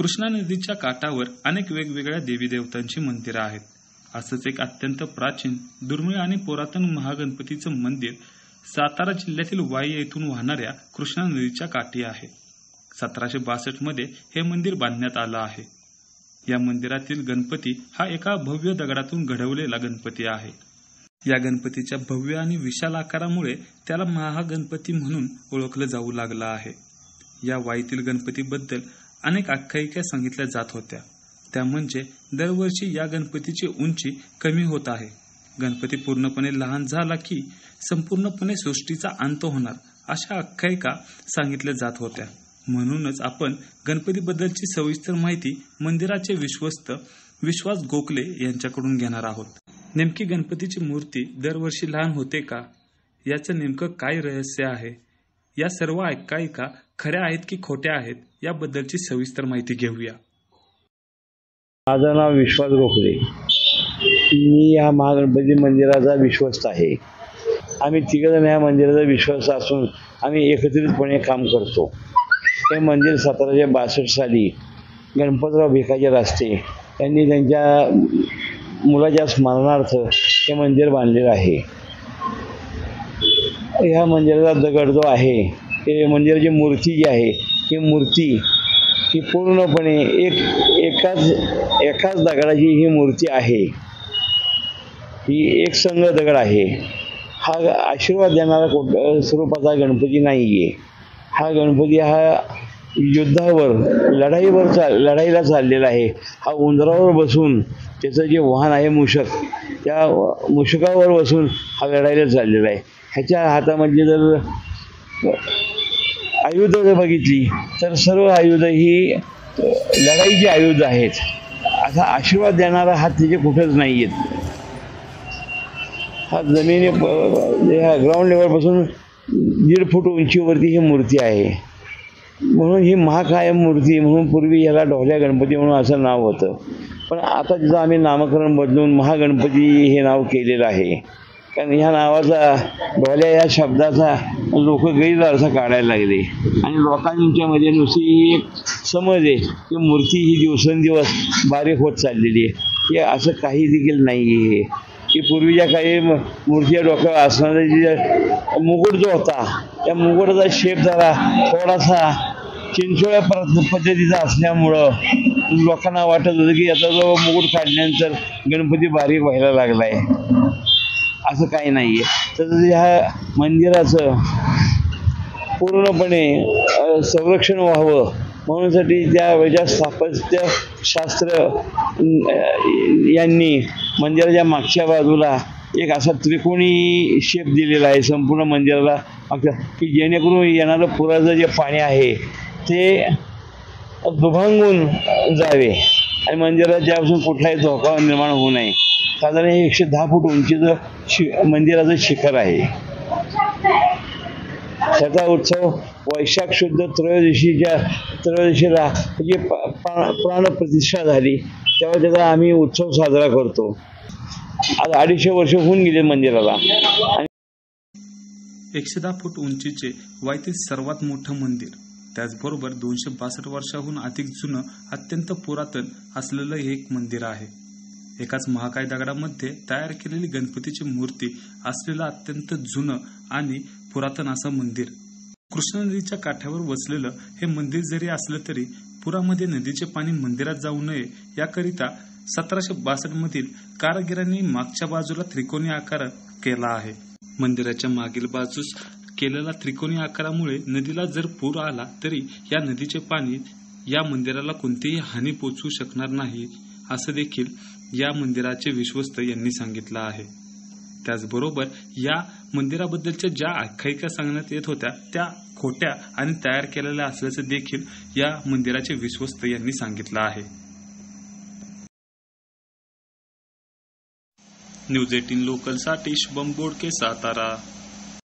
कृष्णा नदीच्या काठावर अनेक वेगवेगळ्या देवी देवतांची मंदिरं आहेत. असंच एक अत्यंत प्राचीन दुर्मिळ आणि पुरातन महागणपतीचं मंदिर सातारा जिल्ह्यातील वाई येथून वाहणाऱ्या कृष्णा नदीच्या काठी आहे. सतराशे बासष्टमध्ये हे मंदिर बांधण्यात आलं आहे. या मंदिरातील गणपती हा एका भव्य दगडातून घडवलेला गणपती आहे. या गणपतीच्या भव्य आणि विशाल आकारामुळे त्याला महागणपती म्हणून ओळखलं जाऊ लागलं आहे. या वाईतील गणपतीबद्दल अनेक आख्यायिका सांगितल्या जात होत्या. त्या म्हणजे दरवर्षी या गणपतीची उंची कमी होत आहे. गणपती पूर्णपणे लहान झाला की संपूर्णपणे सृष्टीचा अंत होणार अशा आख्यायिका सांगितल्या जात होत्या. म्हणूनच आपण गणपतीबद्दलची सविस्तर माहिती मंदिराचे विश्वस्त विश्वास गोखले यांच्याकडून घेणार आहोत. नेमकी गणपतीची मूर्ती दरवर्षी लहान होते का? याचं नेमकं काय रहस्य आहे? या सर्व आख्यायिका खऱ्या आहेत की खोट्या आहेत याबद्दलची सविस्तर माहिती घेऊया. माझं नाव विश्वास गोखले. मी या महागणपती मंदिराचा विश्वस्त आहे. आम्ही तिघजण या मंदिराचा विश्वास असून आम्ही एकत्रितपणे काम करतो. हे मंदिर सतराशे बासष्ट साली गणपतराव भिकाजी रास्ते यांनी त्यांच्या मुलाच्या स्मरणार्थ हे मंदिर बांधलेलं आहे. ह्या मंदिराचा दगड जो आहे ते मंदिराची मूर्ती जी आहे ही मूर्ती ही पूर्णपणे एक एकाच एकाच दगडाची ही मूर्ती आहे. ही एक संघ दगड आहे. हा आशीर्वाद देणारा कोट स्वरूपाचा गणपती नाही आहे हा गणपती हा युद्धावर लढाईवर चा लढाईला चाललेला आहे. हा उंदरावर बसून त्याचं जे वाहन आहे मूषक त्या मूषकावर बसून हा लढाईला चाललेला आहे. ह्याच्या हातामध्ये जर आयुध जर बघितली. तर सर्व आयुध ही लढाईची आयुध आहेत. असा आशीर्वाद देणारा हात तिचे कुठंच नाही आहेत हा जमिनी ह्या ग्राउंड लेवलपासून दीड फूट उंचीवरती ही मूर्ती आहे. म्हणून ही महाकाय मूर्ती म्हणून पूर्वी याला ढोल्या गणपती म्हणून असं नाव होतं. पण आता तिचं आम्ही नामकरण बदलून महागणपती हे नाव केलेलं आहे. कारण ह्या नावाचा भल्या या शब्दाचा लोक गैरअर्थ काढायला लागले. आणि लोकांच्यामध्ये नुसती ही एक समज आहे की मूर्ती ही दिवसेंदिवस बारीक होत चाललेली आहे. हे असं काही देखील नाही आहे की पूर्वीच्या काही मूर्तीच्या डोक्यावर असणारा जे मुकुट जो होता त्या मुकुटाचा शेप जरा थोडासा चिंचोळ्या पद्धतीचा असल्यामुळं लोकांना वाटत होतं की याचा जो मुकुट काढल्यानंतर गणपती बारीक व्हायला लागला आहे असं काही नाही आहे तर ह्या मंदिराचं पूर्णपणे संरक्षण व्हावं म्हणूनसाठी त्या ज्या स्थापत्य शास्त्र यांनी मंदिराच्या मागच्या बाजूला एक असा त्रिकोणी शेप दिलेला आहे संपूर्ण मंदिराला मागच्या की जेणेकरून येणारं पुराचं जे पाणी आहे ते दुभांगून जावे आणि मंदिरात ज्यापासून कुठलाही धोका निर्माण होऊ नये. साधारण एकशे दहा फूट उंचीचं शि मंदिराचं शिखर आहे. त्याचा उत्सव वैशाख शुद्ध त्रयोदशीच्या त्रयोदशीला म्हणजे जी प्राण प्रतिष्ठा झाली. तेव्हा त्याचा आम्ही उत्सव साजरा करतो. आज अडीचशे वर्ष होऊन गेले मंदिराला. आणि एकशे दहा फूट उंचीचे वायतील सर्वात मोठं मंदिर. त्याचबरोबर दोनशे बासष्ट वर्षाहून अधिक जुनं अत्यंत पुरातन असलेलं हे एक मंदिर आहे. एकाच महाकाय दगडामध्ये तयार केलेली गणपतीची मूर्ती असलेलं अत्यंत जुनं आणि पुरातन असं मंदिर. कृष्णा नदीच्या काठावर वसलेलं हे मंदिर जरी असलं तरी पुरामध्ये नदीचे पाणी मंदिरात जाऊ नये याकरिता सतराशे बासष्ट मधील कारागिरांनी मागच्या बाजूला त्रिकोणी आकार केला आहे. मंदिराच्या मागील बाजूस केलेला त्रिकोणी आकारामुळे नदीला जर पूर आला तरी या नदीचे पाणी या मंदिराला कोणतीही हानी पोचवू शकणार नाही. असं देखील या मंदिराचे विश्वस्त यांनी सांगितलं आहे. त्याचबरोबर या मंदिराबद्दलच्या ज्या आख्यायिका सांगण्यात येत होत्या त्या खोट्या आणि तयार केलेल्या असल्याचं देखील या मंदिराचे विश्वस्त यांनी सांगितलं आहे. न्यूज एटीन लोकलसाठी शुभम बोडके सातारा